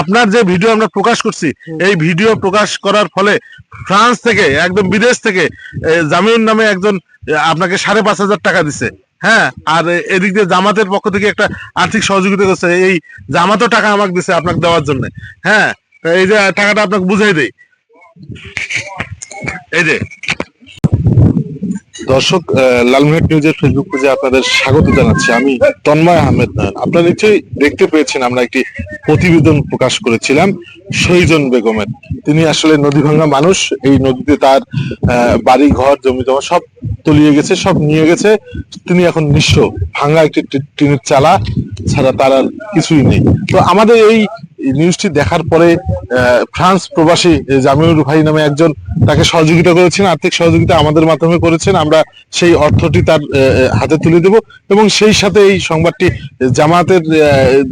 আপনার যে ভিডিও আমরা প্রকাশ করছি এই ভিডিও প্রকাশ করার ফলে ফ্রান্স থেকে একদম বিদেশ থেকে এ, জামিউন নামে একজন আপনাকে সাড়ে পাঁচ হাজার টাকা দিছে। হ্যাঁ? আর এদিক দিয়ে জামাতের পক্ষ থেকে একটা আর্থিক সহযোগিতা করছে। এই জামাতও টাকা আমাকে দিছে আপনাকে দেওয়ার জন্য। হ্যাঁ? এই যে টাকাটা আপনাকে বুঝাই দেই। এই যে দর্শক আহ, লালমিট নিউজের ফেসবুক পেজে আপনাদের স্বাগত জানাচ্ছি। আমি তন্ময় আহমেদ নয়ন আপনারা নিশ্চয়ই দেখতে পেয়েছেন আমরা একটি প্রতিবেদন প্রকাশ করেছিলাম সৈজন বেগমের। তিনি আসলে নদী ভাঙ্গা মানুষ এই নদীতে তার বাড়ি ঘর জমি জমা সব তলিয়ে গেছে সব নিয়ে গেছে। তিনি এখন নিঃস্ব। ভাঙ্গা একটি টিনের চালা ছাড়া তার আর কিছুই নেই। তো আমাদের এই নিউজটি দেখার পরে ফ্রান্স প্রবাসী এ, জামিউর ভাই নামে একজন তাকে সহযোগিতা করেছেন আর্থিক সহযোগিতা আমাদের মাধ্যমে করেছেন আমরা সেই অর্থটি তার হাতে তুলে দেব এবং সেই সাথে এই সংবাদটি জামাতের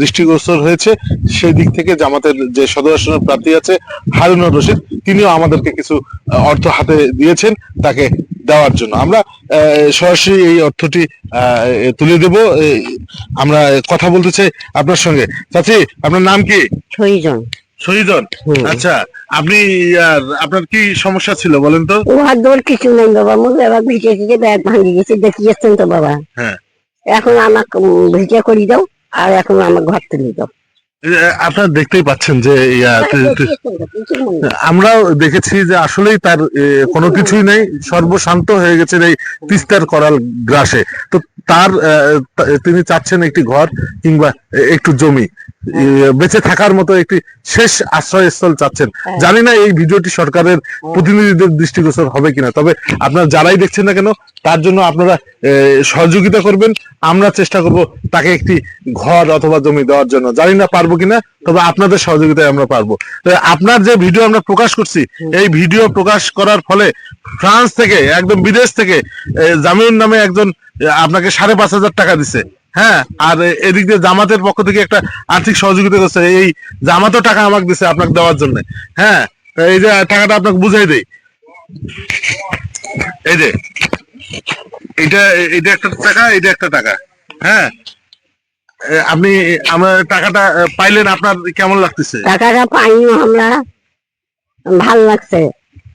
দৃষ্টিগোচর হয়েছে। সেই দিক থেকে জামাতের যে সদর আসনের প্রার্থী আছে হারুনুর রশিদ তিনিও আমাদেরকে কিছু অর্থ হাতে দিয়েছেন তাকে দেওয়ার জন্য। আমরা সরাসরি এই অর্থটি তুলে দেব। আমরা কথা বলতে চাই আপনার সঙ্গে। চাচি আপনার নাম কি? ছয়জন শহীদন আচ্ছা আপনি আর আপনার কি সমস্যা ছিল বলেন তো? ও হাত দৌড় কিছু নেই বাবা মুখ এবার ভিজে ভিজে ব্যাগ ভাঙি গেছে দেখিয়েছেন তো বাবা। হ্যাঁ। এখন আমাকে ভিজে করি দাও আর এখন আমার ঘর তুলে দাও। আপনারা দেখতেই পাচ্ছেন যে নেই। আমরাও দেখেছি যে আসলেই তার কোনো কিছুই নেই সর্বশান্ত হয়ে গেছেন এই তিস্তার করাল গ্রাসে। তো তার আহ, তিনি চাচ্ছেন একটি ঘর কিংবা একটু জমি। বেঁচে থাকার মতো একটি শেষ আশ্রয়স্থল চাচ্ছেন। হ্যাঁ। জানি না এই ভিডিওটি সরকারের প্রতিনিধিদের দৃষ্টিগোচর হবে কিনা তবে আপনারা যারাই দেখছেন না কেন তার জন্য আপনারা সহযোগিতা করবেন। আমরা চেষ্টা করব তাকে একটি ঘর অথবা জমি দেওয়ার জন্য। জানি না পারব কিনা তবে আপনাদের সহযোগিতায় আমরা পারব। তো আপনার যে ভিডিও আমরা প্রকাশ করছি এই ভিডিও প্রকাশ করার ফলে ফ্রান্স থেকে একদম বিদেশ থেকে এ, জামিউন নামে একজন আপনাকে সাড়ে পাঁচ হাজার টাকা দিছে। হ্যাঁ আর এদিক দিয়ে জামাতের পক্ষ থেকে একটা আর্থিক সহযোগিতা করছে। এই জামাতও টাকা আমাকে দিছে আপনাকে দেওয়ার জন্য। হ্যাঁ এই যে টাকাটা আপনাকে বুঝাই দেই। এই যে এটা এটা একটা টাকা এটা একটা টাকা। হ্যাঁ আপনি আমার টাকাটা পাইলেন আপনার কেমন লাগতেছে? টাকাটা পাইনি আমরা। ভালো লাগছে।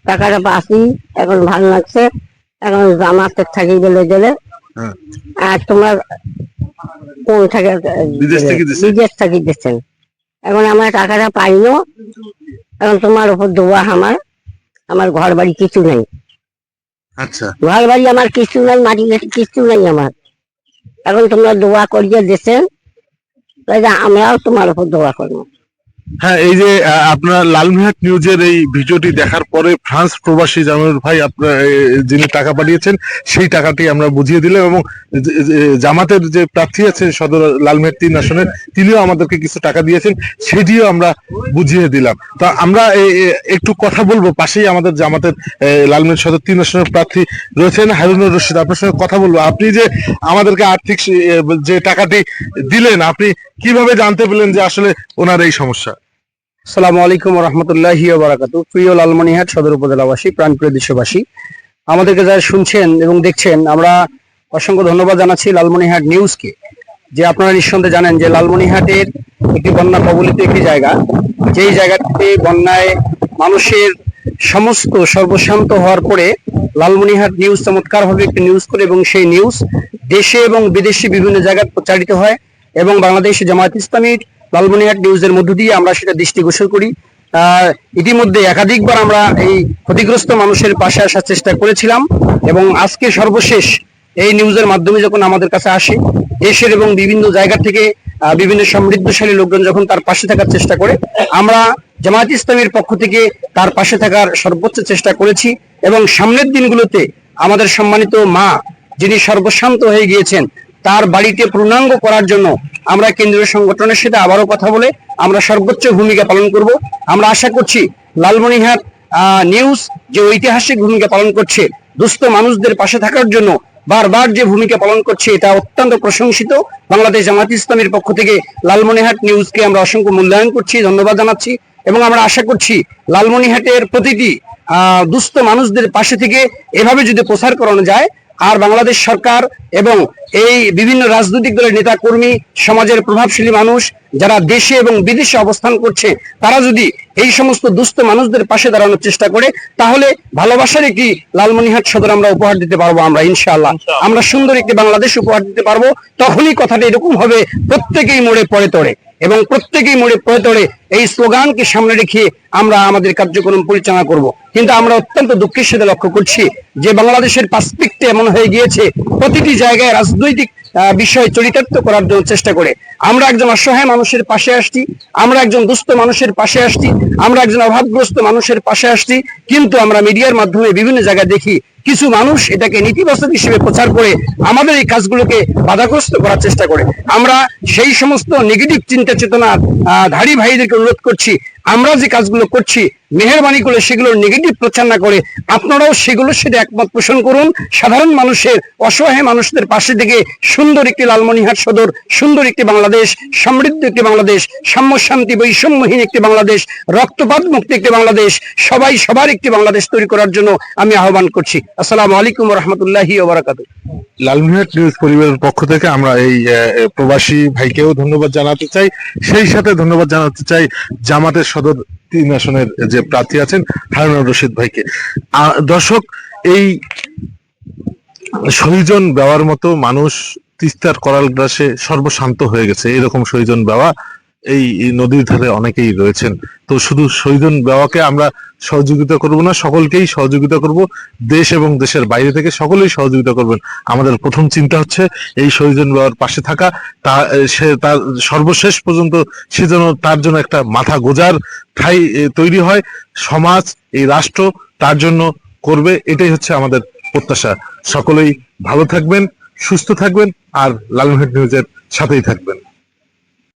টাকাটা পাসি এখন ভালো লাগছে। এখন জামাতে থাকি বলে গেলে। হ্যাঁ। আর তোমার বিদেশ থেকে দিছে? বিদেশ থেকে দিচ্ছেন এখন আমার টাকাটা পাইনো এখন তোমার উপর দোয়া আমার আমার ঘর বাড়ি কিছু নেই। আচ্ছা। ঘর বাড়ি আমার কিছু নাই মাটি কিছু নাই আমার। এখন তোমরা দোয়া করিয়ে দিচ্ছেন তাই আমরাও তোমার উপর দোয়া করব। হ্যাঁ এই যে আপনার লালমিহাট নিউজের এই ভিডিওটি দেখার পরে ফ্রান্স প্রবাসী জামিউর ভাই আপনার যিনি টাকা পাঠিয়েছেন, সেই টাকাটি আমরা বুঝিয়ে দিলাম এবং জামাতের যে প্রার্থী আছে সদর লালমিহাট তিন আসনের, তিনিও আমাদেরকে কিছু টাকা দিয়েছেন, সেটিও আমরা বুঝিয়ে দিলাম। তা আমরা একটু কথা বলব, পাশেই আমাদের জামাতের লালমিহাট সদর তিন আসনের প্রার্থী রয়েছেন হারুনুর রশিদ, আপনার সঙ্গে কথা বলব। আপনি যে আমাদেরকে আর্থিক যে টাকাটি দিলেন, আপনি কীভাবে জানতে পেলেন যে আসলে ওনার এই সমস্যা? সালামু আলাইকুম রহমতুল্লাহ বারাকাতু প্রিয় লালমনিহাট সদর উপজেলাবাসী, প্রাণপ্রিয় দেশবাসী, আমাদেরকে যারা শুনছেন এবং দেখছেন, আমরা অসংখ্য ধন্যবাদ জানাচ্ছি লালমনিহাট নিউজকে। যে আপনারা নিঃসন্দেহে জানেন যে লালমনিহাটের একটি বন্যা কবলিত একটি জায়গা। যেই জায়গাটিতে বন্যায় মানুষের সমস্ত সর্বশান্ত হওয়ার পরে লালমনিহাট নিউজ চমৎকারভাবে একটি নিউজ করে এবং সেই নিউজ দেশে এবং বিদেশে বিভিন্ন জায়গায় প্রচারিত হয় এবং বাংলাদেশ জামায়াত ইসলামীর লালমনিহাট নিউজের মধ্য দিয়ে আমরা সেটা দৃষ্টিগোচর করি। ইতিমধ্যে একাধিকবার আমরা এই ক্ষতিগ্রস্ত মানুষের পাশে আসার চেষ্টা করেছিলাম এবং আজকে সর্বশেষ এই নিউজের মাধ্যমে যখন আমাদের কাছে আসে, দেশের এবং বিভিন্ন জায়গা থেকে বিভিন্ন সমৃদ্ধশালী লোকজন যখন তার পাশে থাকার চেষ্টা করে, আমরা জামায়াত ইসলামের পক্ষ থেকে তার পাশে থাকার সর্বোচ্চ চেষ্টা করেছি এবং সামনের দিনগুলোতে আমাদের সম্মানিত মা যিনি সর্বশান্ত হয়ে গিয়েছেন তার বাড়িতে পূর্ণাঙ্গ করার জন্য আমরা কেন্দ্রীয় সংগঠনের সাথে আবারও কথা বলে আমরা সর্বোচ্চ ভূমিকা পালন করব। আমরা আশা করছি লালমনিহাট নিউজ যে ঐতিহাসিক ভূমিকা পালন করছে, দুস্থ মানুষদের পাশে থাকার জন্য বারবার যে ভূমিকা পালন করছে এটা অত্যন্ত প্রশংসিত। বাংলাদেশ জামাত ইসলামের পক্ষ থেকে লালমনিহাট নিউজকে আমরা অসংখ্য মূল্যায়ন করছি, ধন্যবাদ জানাচ্ছি এবং আমরা আশা করছি লালমনিহাটের প্রতিটি আহ দুস্থ মানুষদের পাশে থেকে এভাবে যদি প্রচার করানো যায় আর বাংলাদেশ সরকার এবং এই বিভিন্ন রাজনৈতিক দলের নেতা কর্মী সমাজের প্রভাবশালী মানুষ যারা দেশে এবং বিদেশে অবস্থান করছে, তারা যদি এই সমস্ত দুস্থ মানুষদের পাশে দাঁড়ানোর চেষ্টা করে, তাহলে ভালোবাসার একটি লালমনিহাট সদর আমরা উপহার দিতে পারব আমরা, ইনশাআল্লাহ। আমরা সুন্দর একটি বাংলাদেশ উপহার দিতে পারব, তখনই কথাটা এরকম হবে প্রত্যেকেই মোড়ে পড়ে তোড়ে এবং প্রত্যেকেই মোড়ে প্রয়তরে এই স্লোগানকে সামনে রেখে আমরা আমাদের কার্যক্রম পরিচালনা করব। কিন্তু আমরা অত্যন্ত দুঃখের সাথে লক্ষ্য করছি যে বাংলাদেশের পার্সপেক্টে এমন হয়ে গিয়েছে, প্রতিটি জায়গায় রাজনৈতিক বিষয় চরিতার্থ করার জন্য চেষ্টা করে। আমরা একজন অসহায় মানুষের পাশে আসছি, আমরা একজন দুস্থ মানুষের পাশে আসছি, আমরা একজন অভাবগ্রস্ত মানুষের পাশে আসছি, কিন্তু আমরা মিডিয়ার মাধ্যমে বিভিন্ন জায়গায় দেখি কিছু মানুষ এটাকে নেতিবাচক হিসেবে প্রচার করে আমাদের এই কাজগুলোকে বাধাগ্রস্ত করার চেষ্টা করে। আমরা সেই সমস্ত নেগেটিভ চিন্তা চেতনার ধারী ভাইদেরকে অনুরোধ করছি আমরা যে কাজগুলো করছি, মেহরবানি করে সেগুলোর নেগেটিভ প্রচার না করে, আপনারাও সেগুলোর সাথে একমত পোষণ করুন। সাধারণ মানুষের, অসহায় মানুষদের পাশে থেকে সুন্দর একটি লালমনিহাট সদর, সুন্দর একটি বাংলাদেশ, সমৃদ্ধ একটি বাংলাদেশ সাম্য শান্তি বৈষম্যহীন একটি বাংলাদেশ, রক্তপাত মুক্ত একটি বাংলাদেশ, সবাই সবার একটি বাংলাদেশ তৈরি করার জন্য আমি আহ্বান করছি। আসসালামু আলাইকুম রহমতুল্লাহি ওবরাকাতু লালমিহাট নিউজ পরিবারের পক্ষ থেকে আমরা এই প্রবাসী ভাইকেও ধন্যবাদ জানাতে চাই। সেই সাথে ধন্যবাদ জানাতে চাই জামাতের সদর তিন আসনের যে প্রার্থী আছেন হারুনুর রশিদ ভাইকে। দর্শক, এই সহিজন বেওয়ার মতো মানুষ তিস্তার করাল গ্রাসে সর্বশান্ত হয়ে গেছে, এরকম সহিজন বেওয়া। এই নদীর ধারে অনেকেই রয়েছেন। তো শুধু সহিজন বাবাকে আমরা সহযোগিতা করব না, সকলকেই সহযোগিতা করব। দেশ এবং দেশের বাইরে থেকে সকলেই সহযোগিতা করবেন। আমাদের প্রথম চিন্তা হচ্ছে এই শহীদন বাবার পাশে থাকা। তা, সে তার সর্বশেষ পর্যন্ত সে যেন তার জন্য একটা মাথা গোজার ঠাই তৈরি হয়। সমাজ, এই রাষ্ট্র তার জন্য করবে, এটাই হচ্ছে আমাদের প্রত্যাশা। সকলেই ভালো থাকবেন, সুস্থ থাকবেন, আর লালমোহন নিউজের সাথেই থাকবেন।